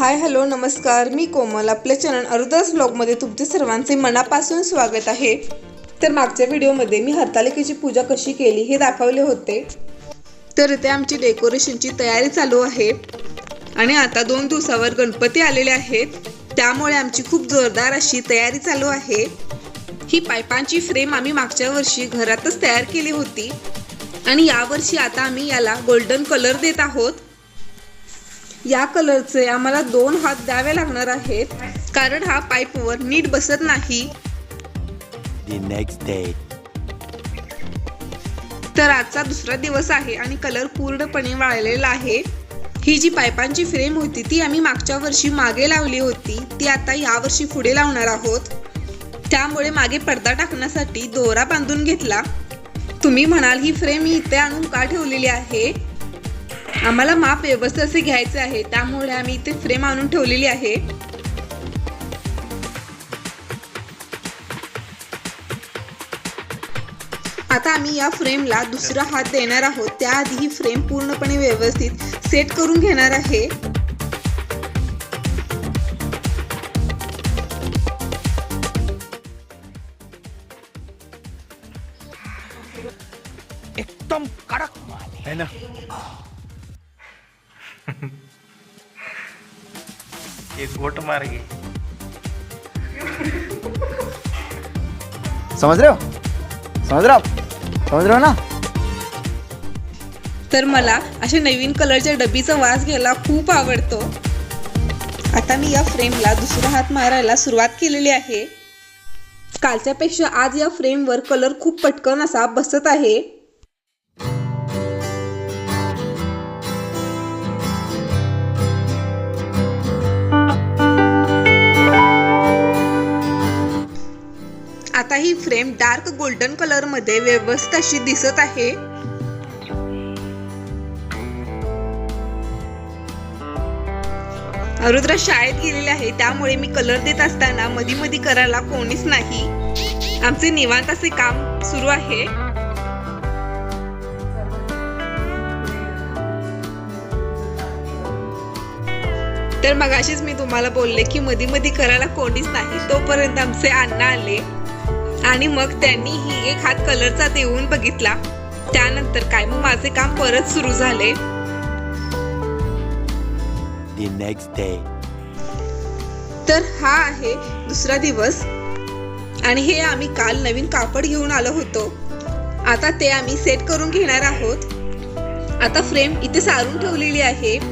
Hi hello नमस्कार. मी कोमल. आपल्या channel अरुदास ब्लॉगमध्ये तुमचे सर्वांचे मनापासून स्वागत आहे. तर मागच्या व्हिडिओमध्ये मी हरतालिकेची पूजा कशी केली हे दाखवले होते. तर इथे आमची डेकोरेशनची तयारी चालू आहे. आणि आता दोन दिवसावर गणपती आलेले आहेत. त्यामुळे आमची खूप जोरदार अशी तयारी चालू आहे. ही पायपांची फ्रेम आम्ही मागच्या वर्षी घरातच तयार केली होती. आणि यावर्षी आता आम्ही याला गोल्डन कलर देत आहोत. या कलरचे आम्हाला दोन हात द्यावे लागणार आहेत. कारण हा पाईपवर नीट बसत नाही. तर आजचा दुसरा दिवस आहे आणि कलर पूर्णपणे वाळलेला आहे. ही जी पाईपांची फ्रेम होती ती आम्ही मागच्या वर्षी मागे लावली होती. ती आता या वर्षी पुढे लावणार आहोत. त्यामुळे मागे पडदा टाकण्यासाठी दोरा बांधून घेतला. तुम्ही म्हणाल ही फ्रेम मी इथे आणून का ठेवलेली आहे? आम्हाला माप व्यवस्थित असे घ्यायचे आहे. त्यामुळे आम्ही इथे फ्रेम आणून ठेवलेली आहे. आता आम्ही या फ्रेमला दुसरा हात देणार आहोत. त्याआधी ही फ्रेम पूर्णपणे व्यवस्थित सेट करून घेणार आहे. एकदम कडक माल है ना? एक गोट समझ रहे हो? समझ रहे हो समझ रहे हो ना? तर मला अशा नवीन कलरच्या डबीचा वास घ्यायला खूप आवडतो. आता मी या फ्रेमला दुसरा हात मारायला सुरुवात केलेली आहे. कालच्यापेक्षा आज या फ्रेमवर कलर खूप पटकन असा बसत आहे. ही फ्रेम डार्क गोल्डन कलरमध्ये व्यवस्थित अशी दिसत आहे. रुद्र शाळेत गेलेले आहे त्यामुळे मी कलर देत असताना मधी मधी करायला कोणीच नाही. आमचे निवांत असे काम सुरू आहे. तर मगाशीच मी तुम्हाला बोलले की मधी मधी करायला कोणीच नाही तोपर्यंत आमचे अण्णा आले. आणि मग त्यांनी ही एक हात कलरचा देऊन बघितला. त्यानंतर काय मग माझे काम परत सुरू झाले. तर हा आहे दुसरा दिवस. आणि हे आम्ही काल नवीन कापड घेऊन आलो होतो. आता ते आम्ही सेट करून घेणार आहोत. आता फ्रेम इथे सारून ठेवलेली आहे.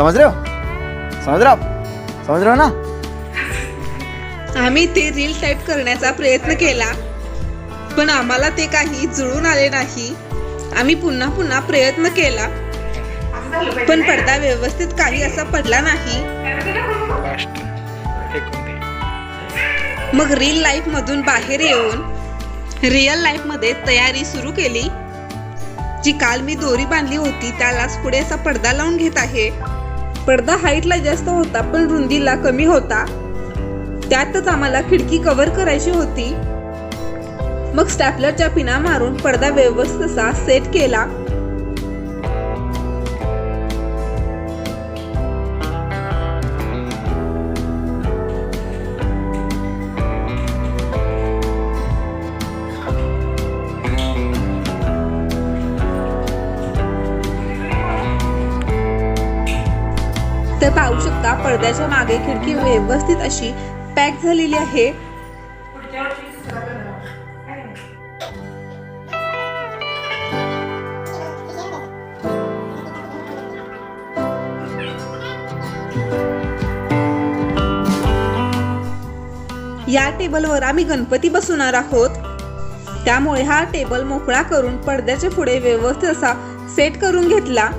समझ रहे हो समझ रहे हो आप समझ रहे हो ना? आम्ही ते रील टाईप करण्याचा प्रयत्न केला पण आम्हाला ते काही जुळून आले नाही. आम्ही पुन्हा पुन्हा प्रयत्न केला पण पडदा व्यवस्थित काही असा पडला नाही. मग रील लाईफ मधून बाहेर येऊन रिअल लाईफमध्ये तयारी सुरू केली जी काल मी दोरी बांधली होती त्यालाच पुढे असा पडदा लावून घेत आहे. पडदा हाईटला जास्त होता पण रुंदीला कमी होता. त्यातच आम्हाला खिडकी कव्हर करायची होती. मग स्टॅपलरच्या पिना मारून पडदा व्यवस्थित असा सेट केला. तर पाहू शकता पडद्याच्या मागे खिडकी व्यवस्थित अशी पॅक झालेली आहे. या टेबलवर आम्ही गणपती बसवणार आहोत. त्यामुळे हा टेबल मोकळा करून पडद्याच्या पुढे व्यवस्थित असा सेट करून घेतला.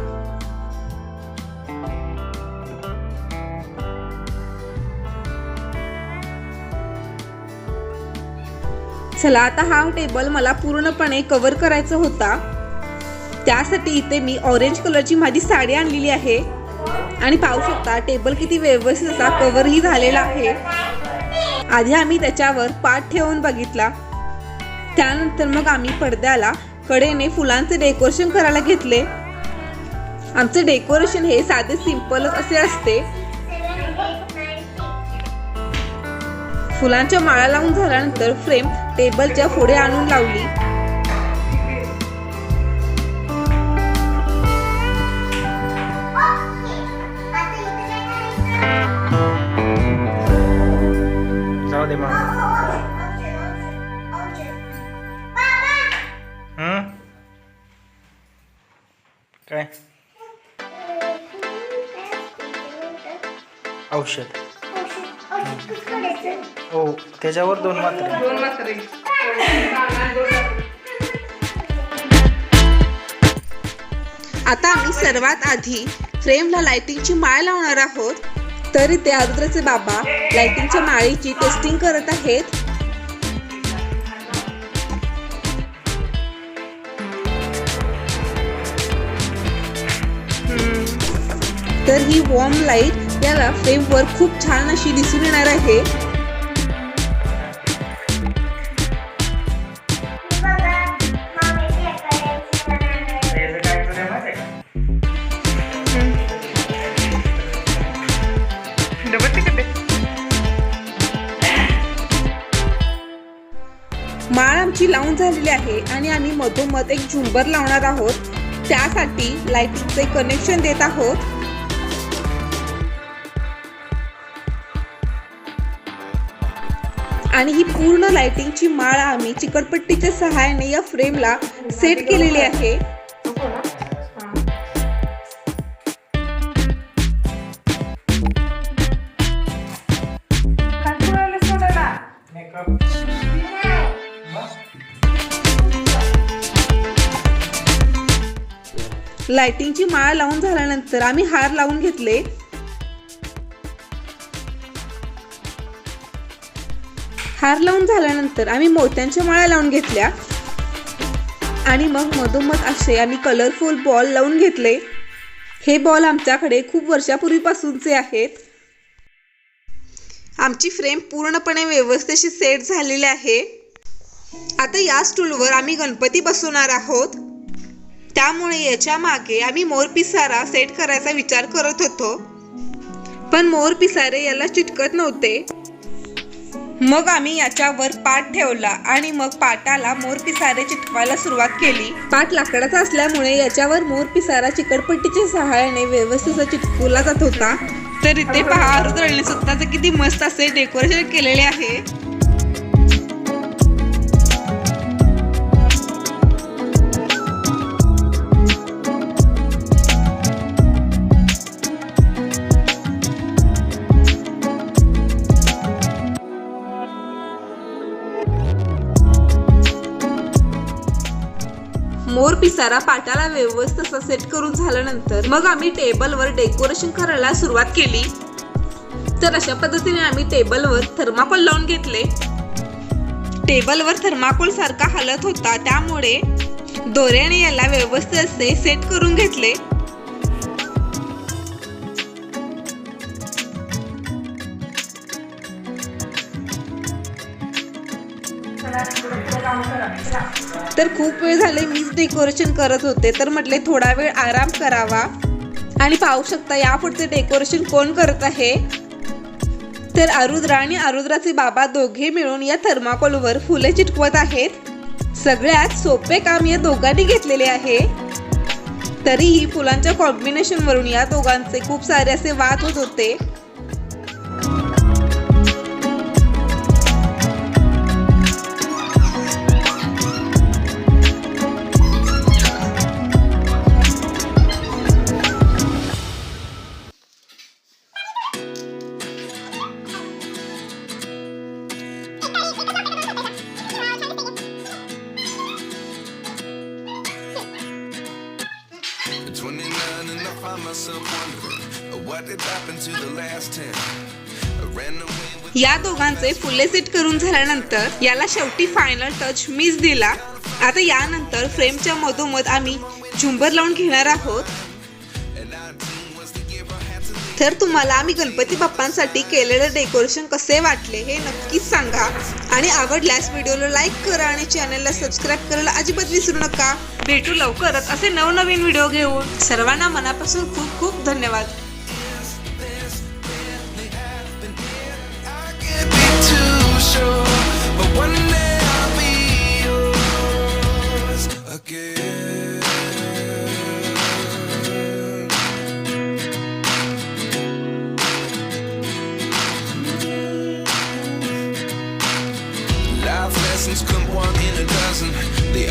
चला आता हा टेबल मला पूर्णपणे कवर करायचा होता. त्यासाठी इथे मी ऑरेंज कलरची माझी साडी आणलेली आहे. आणि पाहू शकता टेबल किती व्यवस्थित असा कव्हरही झालेला आहे. आधी आम्ही त्याच्यावर पाठ ठेवून बघितला. त्यानंतर मग आम्ही पडद्याला कडेने फुलांचे डेकोरेशन करायला घेतले. आमचे डेकोरेशन हे साधे सिंपलच असे असते. फुलांच्या माळा लावून झाल्यानंतर फ्रेम टेबलच्या पुढे आणून लावली. काय? औषध. हो त्याच्यावर दोन मात्रे. आता आम्ही सर्वात आधी फ्रेमला लाइटिंगची माळ लावणार आहोत. तरी ते आरुद्राचे बाबा लाइटिंगच्या माळीची टेस्टिंग करत आहेत. तर ही वॉर्म लाइट आपल्याला फ्रेमवर खूप छान अशी दिसून येणार आहे. माळ आमची लावून झालेली आहे आणि आम्ही मधोमध एक झुंबर लावणार आहोत. त्यासाठी लाईटिंगचे कनेक्शन देत आहोत. आणि ही पूर्ण लाइटिंगची माळ आम्ही चिकटपट्टीच्या सहाय्याने या फ्रेमला सेट केलेली आहे. लाइटिंगची माळ लावून झाल्यानंतर आम्ही हार लावून घेतले. हार लावून झाल्यानंतर आम्ही मोत्यांच्या माळा लावून घेतल्या. आणि मग मधोमध असे आम्ही कलरफुल बॉल लावून घेतले. हे बॉल आमच्याकडे खूप वर्षापूर्वीपासूनचे आहेत. आमची फ्रेम पूर्णपणे व्यवस्थेशी सेट झालेली आहे. आता या स्टूलवर आम्ही गणपती बसवणार आहोत. त्यामुळे याच्या मागे आम्ही मोर पिसारा सेट करायचा विचार करत होतो. पण मोर पिसारे याला चिटकत नव्हते. मग आम्ही याच्यावर पाट ठेवला आणि मग पाटाला मोर पिसारे चिटकवायला सुरुवात केली. पाट लाकडाचा असल्यामुळे याच्यावर मोर पिसारा चिकटपट्टीच्या सहाय्याने व्यवस्थित असा चिटकवला जात होता. तर इथे पहा रुद्रने स्वतःचं किती मस्त असे डेकोरेशन केलेले आहे. पिसारा पाटाला व्यवस्थित असा सेट करून झाल्यानंतर मग आम्ही टेबलवर डेकोरेशन करायला सुरुवात केली. तर अशा पद्धतीने आम्ही टेबलवर थर्माकोल लावून घेतले. टेबलवर थर्माकोल सारखा हलत होता त्यामुळे दोऱ्याने याला व्यवस्थित असे सेट करून घेतले. तर खूप वेळ झाले मीच डेकोरेशन करत होते. तर म्हटले थोडा वेळ आराम करावा. आणि पाहू शकता यापुढचे डेकोरेशन कोण करत आहे? तर आरुद्रा आणि आरुद्राचे बाबा दोघे मिळून या थर्माकोलवर फुले चिटकवत आहेत. सगळ्यात सोपे काम या दोघांनी घेतलेले आहे. तरीही फुलांच्या कॉम्बिनेशन वरून या दोघांचे खूप सारे असे वाद होत होते. या दोघांचे फुले सेट करून झाल्यानंतर याला शेवटी फायनल टच मीच दिला. आता यानंतर फ्रेमच्या मधोमध आम्ही झुंबर लावून घेणार आहोत. तर तुम्हाला आम्ही गणपती बाप्पांसाठी केलेलं डेकोरेशन कसे वाटले हे नक्कीच सांगा. आणि आवडल्यास व्हिडिओला लाईक करा आणि चॅनलला सबस्क्राईब करायला अजिबात विसरू नका. भेटू लवकरच असे नवनवीन व्हिडिओ घेऊन. सर्वांना मनापासून खूप खूप धन्यवाद.